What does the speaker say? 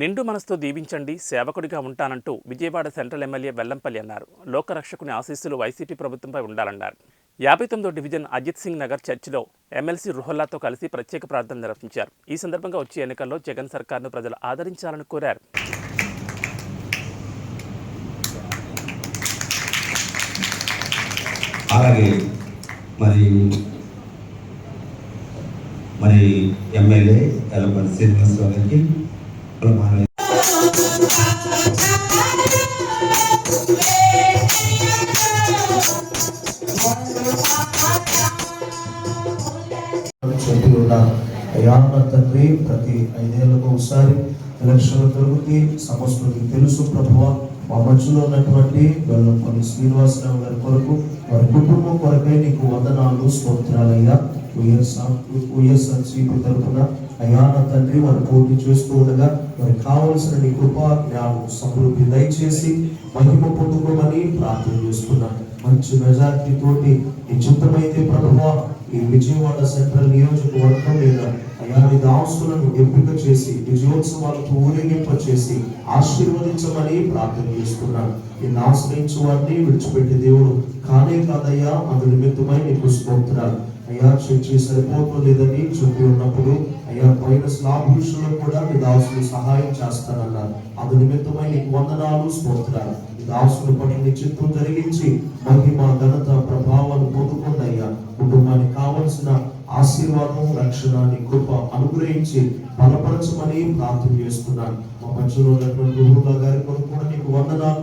నిండు మనసుతో దీవించండి సేవకుడిగా ఉంటానంటూ విజయవాడ సెంట్రల్ ఎమ్మెల్యే వెల్లంపల్లి అన్నారు. లోకరక్షకుని ఆశీస్సులు వైసీపీ ప్రభుత్వంపై ఉండాలన్నారు. యాభై తొమ్మిదో డివిజన్ అజిత్ సింగ్ నగర్ చర్చిలో ఎమ్మెల్సీ రుహల్లాతో కలిసి ప్రత్యేక ప్రార్థన నిర్వహించారు. ఈ సందర్భంగా వచ్చే ఎన్నికల్లో జగన్ సర్కార్ను ప్రజలు ఆదరించాలని కోరారు. అలాగే మరి మరి ఎమ్మెల్యే ఎలపల్లి శ్రీనివాసరావు గారికి కులమాల చెప్పి తండ్రి ప్రతి ఐదేళ్ళకు ఒకసారి ఎలక్షన్లు జరుగుతాయి సమస్యలు తెలుసు ప్రభువ. మా మధ్యలో ఉన్నటువంటి వెల్లంపల్లి శ్రీనివాసరావు గారి కొరకు వారి కుటుంబం కొరకై నీకు వందనాలు స్తోత్రాలయ్యా వైఎస్ఆర్ వైఎస్ఆర్సీపీ తరఫున అయ్యా నా తండ్రి వారు పోటీ చేస్తూ ఉండగా వారికి కావలసిన నీ కృప జ్ఞానం సమృద్ధి దయచేసి మహిమ పొందుకోమని ప్రార్థన చేస్తున్నాను. మంచి మెజార్టీ తోటి నీ చిత్తమైతే ప్రభువా ఈ విజయవాడ సెంట్రల్ నియోజకవర్గం మీద అయ్యా నీ దాసులను ఎంపిక చేసి విజయోత్సవాలకు ఊరేగింప చేసి ఆశీర్వదించమని ప్రార్థన చేస్తున్నాను. నిన్ను ఆశ్రయించు వారిని విడిచిపెట్టే దేవుడు కానే కాదయ్యా అందు నిమిత్తమై నీకు స్తోత్రాలు. అయ్యా చర్చి సరిపోతలేదని చెప్పి ఉన్నప్పుడు అయ్యా పైన స్లాబ్ కూడా మీ దాసులు సహాయం చేస్తానన్నారు. అందు నిమిత్తమై నీకు వందనాలు స్తోత్రాలు. మీ దాసులు పట్ల నీ చిత్తం జరిగించి మహిమ ఘనత ప్రభావాలు పొందుకుందయ్యా కుటుంబానికి కావలసిన ఆశీర్వాదం రక్షణ నీ కృప అనుగ్రహించి బలపరచమని ప్రార్థన చేస్తున్నాను. మా మధ్యలో ఉన్నటువంటి గారి కొరకు కూడా నీకు వందనాలు.